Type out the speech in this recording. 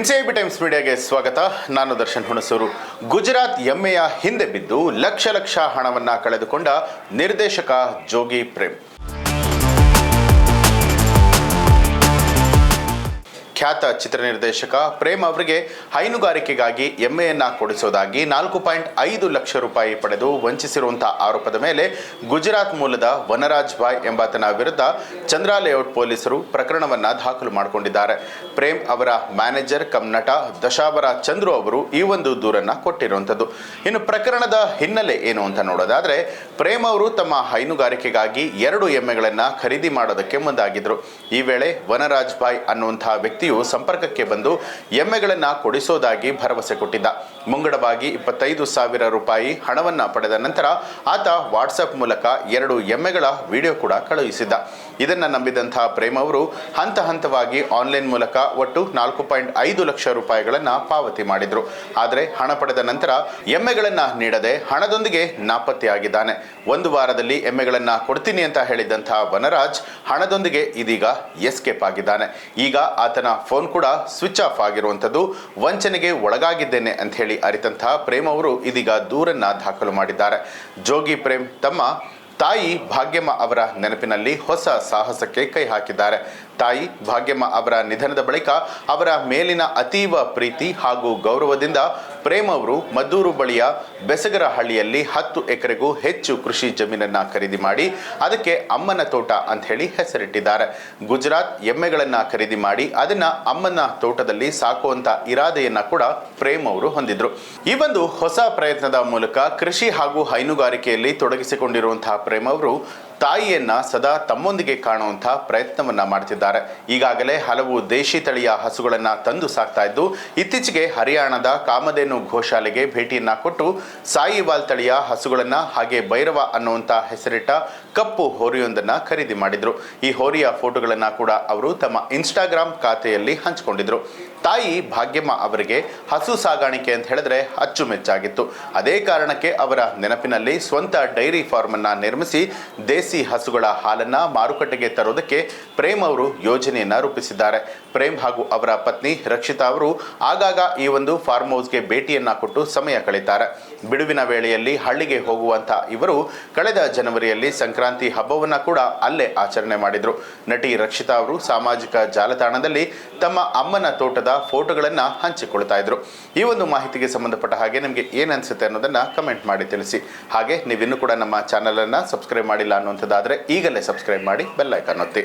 N C I B Times ಮೀಡಿಯಾಗೆ ಸ್ವಾಗತ. ನಾನು ದರ್ಶನ್ ಹುಣಸೂರು. ಗುಜರಾತ್ ಎಮ್ಮೆಯ ಹಿಂದೆ ಬಿದ್ದು ಲಕ್ಷ ಲಕ್ಷ ಹಣವನ್ನ ಕಳೆದುಕೊಂಡ ನಿರ್ದೇಶಕ ಜೋಗಿ ಪ್ರೇಮ್. ಖ್ಯಾತ ಚಿತ್ರ ನಿರ್ದೇಶಕ ಪ್ರೇಮ್ ಅವರಿಗೆ ಹೈನುಗಾರಿಕೆಗಾಗಿ ಎಮ್ಮೆಯನ್ನ ಕೊಡಿಸೋದಾಗಿ ನಾಲ್ಕು ಪಾಯಿಂಟ್ ಐದು ಲಕ್ಷ ರೂಪಾಯಿ ಪಡೆದು ವಂಚಿಸಿರುವಂತಹ ಆರೋಪದ ಮೇಲೆ ಗುಜರಾತ್ ಮೂಲದ ವನರಾಜ್ ಭಾಯ್ ಎಂಬಾತನ ವಿರುದ್ಧ ಚಂದ್ರ ಲೇಔಟ್ ಪೊಲೀಸರು ಪ್ರಕರಣವನ್ನ ದಾಖಲು ಮಾಡಿಕೊಂಡಿದ್ದಾರೆ. ಪ್ರೇಮ್ ಅವರ ಮ್ಯಾನೇಜರ್ ಕಮ್ ನಟ ದಶಾವರ ಚಂದ್ರು ಅವರು ಈ ಒಂದು ದೂರನ್ನ ಕೊಟ್ಟಿರುವಂಥದ್ದು. ಇನ್ನು ಪ್ರಕರಣದ ಹಿನ್ನೆಲೆ ಏನು ಅಂತ ನೋಡೋದಾದ್ರೆ ಪ್ರೇಮ್ ಅವರು ತಮ್ಮ ಹೈನುಗಾರಿಕೆಗಾಗಿ ಎರಡು ಎಮ್ಮೆಗಳನ್ನ ಖರೀದಿ ಮಾಡೋದಕ್ಕೆ ಮುಂದಾಗಿದ್ರು. ಈ ವೇಳೆ ವನರಾಜ್ ಬಾಯ್ ಅನ್ನುವಂತಹ ಸಂಪರ್ಕಕ್ಕೆ ಬಂದು ಎಮ್ಮೆಗಳನ್ನು ಕೊಡಿಸೋದಾಗಿ ಭರವಸೆ ಕೊಟ್ಟಿದ್ದ. ಮುಂಗಡವಾಗಿ ಇಪ್ಪತ್ತೈದು ಸಾವಿರ ರೂಪಾಯಿ ಹಣವನ್ನು ಪಡೆದ ನಂತರ ಆತ ವಾಟ್ಸಪ್ ಮೂಲಕ ಎರಡು ಎಮ್ಮೆಗಳ ವಿಡಿಯೋ ಕೂಡ ಕಳುಹಿಸಿದ್ದ. ಇದನ್ನು ನಂಬಿದಂತಹ ಪ್ರೇಮ್ ಅವರು ಹಂತ ಹಂತವಾಗಿ ಆನ್ಲೈನ್ ಮೂಲಕ ಒಟ್ಟು ನಾಲ್ಕು ಪಾಯಿಂಟ್ ಐದು ಲಕ್ಷ ರೂಪಾಯಿಗಳನ್ನು ಪಾವತಿ ಮಾಡಿದರು. ಆದರೆ ಹಣ ಪಡೆದ ನಂತರ ಎಮ್ಮೆಗಳನ್ನು ನೀಡದೆ ಹಣದೊಂದಿಗೆ ನಾಪತ್ತೆಯಾಗಿದ್ದಾನೆ. ಒಂದು ವಾರದಲ್ಲಿ ಎಮ್ಮೆಗಳನ್ನು ಕೊಡ್ತೀನಿ ಅಂತ ಹೇಳಿದ್ದಂತಹ ವನರಾಜ್ ಹಣದೊಂದಿಗೆ ಇದೀಗ ಎಸ್ಕೇಪ್ ಆಗಿದ್ದಾನೆ. ಈಗ ಆತನ ಫೋನ್ ಕೂಡ ಸ್ವಿಚ್ ಆಫ್ ಆಗಿರುವಂಥದ್ದು, ವಂಚನೆಗೆ ಒಳಗಾಗಿದ್ದೇನೆ ಅಂತ ಹೇಳಿ ಅರಿತಂತಹ ಪ್ರೇಮ್ ಅವರು ಇದೀಗ ದೂರನ್ನ ದಾಖಲು ಮಾಡಿದ್ದಾರೆ. ಜೋಗಿ ಪ್ರೇಮ್ ತಮ್ಮ ತಾಯಿ ಭಾಗ್ಯಮ್ಮ ಅವರ ನೆನಪಿನಲ್ಲಿ ಹೊಸ ಸಾಹಸಕ್ಕೆ ಕೈ ಹಾಕಿದ್ದಾರೆ. ತಾಯಿ ಭಾಗ್ಯಮ್ಮ ಅವರ ನಿಧನದ ಬಳಿಕ ಅವರ ಮೇಲಿನ ಅತೀವ ಪ್ರೀತಿ ಹಾಗೂ ಗೌರವದಿಂದ ಪ್ರೇಮ್ ಅವರು ಮದ್ದೂರು ಬಳಿಯ ಬೆಸಗರಹಳ್ಳಿಯಲ್ಲಿ ಹತ್ತು ಎಕರೆಗೂ ಹೆಚ್ಚು ಕೃಷಿ ಜಮೀನನ್ನ ಖರೀದಿ ಮಾಡಿ, ಅದಕ್ಕೆ ಅಮ್ಮನ ತೋಟ ಅಂತ ಹೇಳಿ ಹೆಸರಿಟ್ಟಿದ್ದಾರೆ. ಗುಜರಾತ್ ಎಮ್ಮೆಗಳನ್ನು ಖರೀದಿ ಮಾಡಿ, ಅದನ್ನ ಅಮ್ಮನ ತೋಟದಲ್ಲಿ ಸಾಕುವಂತ ಇರಾದೆಯನ್ನ ಕೂಡ ಪ್ರೇಮ್ ಅವರು ಹೊಂದಿದ್ರು. ಈ ಒಂದು ಹೊಸ ಪ್ರಯತ್ನದ ಮೂಲಕ ಕೃಷಿ ಹಾಗೂ ಹೈನುಗಾರಿಕೆಯಲ್ಲಿ ತೊಡಗಿಸಿಕೊಂಡಿರುವಂತಹ ಪ್ರೇಮ್ ಅವರು ತಾಯಿಯನ್ನ ಸದಾ ತಮ್ಮೊಂದಿಗೆ ಕಾಣುವಂತಹ ಪ್ರಯತ್ನವನ್ನ ಮಾಡ್ತಿದ್ದಾರೆ. ಈಗಾಗಲೇ ಹಲವು ದೇಶಿ ತಳಿಯ ಹಸುಗಳನ್ನ ತಂದು ಸಾಕ್ತಾ ಇದ್ದು, ಇತ್ತೀಚೆಗೆ ಹರಿಯಾಣದ ಕಾಮಧೇನು ಗೋಶಾಲೆಗೆ ಭೇಟಿಯನ್ನ ಕೊಟ್ಟು ಸಾಯಿವಾಲ್ ತಳಿಯ ಹಸುಗಳನ್ನ ಹಾಗೆ ಭೈರವ ಅನ್ನುವಂಥ ಹೆಸರಿಟ್ಟ ಕಪ್ಪು ಹೋರಿಯೊಂದನ್ನ ಖರೀದಿ ಮಾಡಿದ್ರು. ಈ ಹೋರಿಯ ಫೋಟೋಗಳನ್ನ ಕೂಡ ಅವರು ತಮ್ಮ ಇನ್ಸ್ಟಾಗ್ರಾಮ್ ಖಾತೆಯಲ್ಲಿ ಹಂಚಿಕೊಂಡಿದ್ರು. ತಾಯಿ ಭಾಗ್ಯಮ್ಮ ಅವರಿಗೆ ಹಸು ಸಾಗಾಣಿಕೆ ಅಂತ ಹೇಳಿದ್ರೆ ಅಚ್ಚುಮೆಚ್ಚಾಗಿತ್ತು. ಅದೇ ಕಾರಣಕ್ಕೆ ಅವರ ನೆನಪಿನಲ್ಲಿ ಸ್ವಂತ ಡೈರಿ ಫಾರ್ಮ್ ಅನ್ನ ನಿರ್ಮಿಸಿ ದೇಸಿ ಹಸುಗಳ ಹಾಲನ್ನ ಮಾರುಕಟ್ಟೆಗೆ ತರೋದಕ್ಕೆ ಪ್ರೇಮ್ ಅವರು ಯೋಜನೆಯನ್ನ ರೂಪಿಸಿದ್ದಾರೆ. ಪ್ರೇಮ್ ಹಾಗೂ ಅವರ ಪತ್ನಿ ರಕ್ಷಿತಾ ಅವರು ಆಗಾಗ ಈ ಒಂದು ಫಾರ್ಮ್ ಹೌಸ್ಗೆ ಭೇಟಿಯನ್ನ ಕೊಟ್ಟು ಸಮಯ ಕಳೀತಾರೆ. ಬಿಡುವಿನ ವೇಳೆಯಲ್ಲಿ ಹಳ್ಳಿಗೆ ಹೋಗುವಂತ ಇವರು ಕಳೆದ ಜನವರಿಯಲ್ಲಿ ಸಂಕ್ರಾಂತಿ ಹಬ್ಬವನ್ನ ಕೂಡ ಅಲ್ಲೇ ಆಚರಣೆ ಮಾಡಿದ್ರು. ನಟಿ ರಕ್ಷಿತಾ ಅವರು ಸಾಮಾಜಿಕ ಜಾಲತಾಣದಲ್ಲಿ ತಮ್ಮ ಅಮ್ಮನ ತೋಟದ ಫೋಟೋಗಳನ್ನ ಹಂಚಿಕೊಳ್ತಾ ಇದ್ರು. ಈ ಒಂದು ಮಾಹಿತಿಗೆ ಸಂಬಂಧಪಟ್ಟ ಹಾಗೆ ನಿಮಗೆ ಏನು ಅನ್ಸುತ್ತೆ ಅನ್ನೋದನ್ನ ಕಮೆಂಟ್ ಮಾಡಿ ತಿಳಿಸಿ. ಹಾಗೆ ನೀವಿನ್ನೂ ಕೂಡ ನಮ್ಮ ಚಾನಲನ್ನು ಸಬ್ಸ್ಕ್ರೈಬ್ ಮಾಡಿಲ್ಲ ಅನ್ನುವಂಥದ್ದಾದರೆ ಈಗಲೇ ಸಬ್ಸ್ಕ್ರೈಬ್ ಮಾಡಿ ಬೆಲ್ಲೈಕನ್ ಒತ್ತಿ.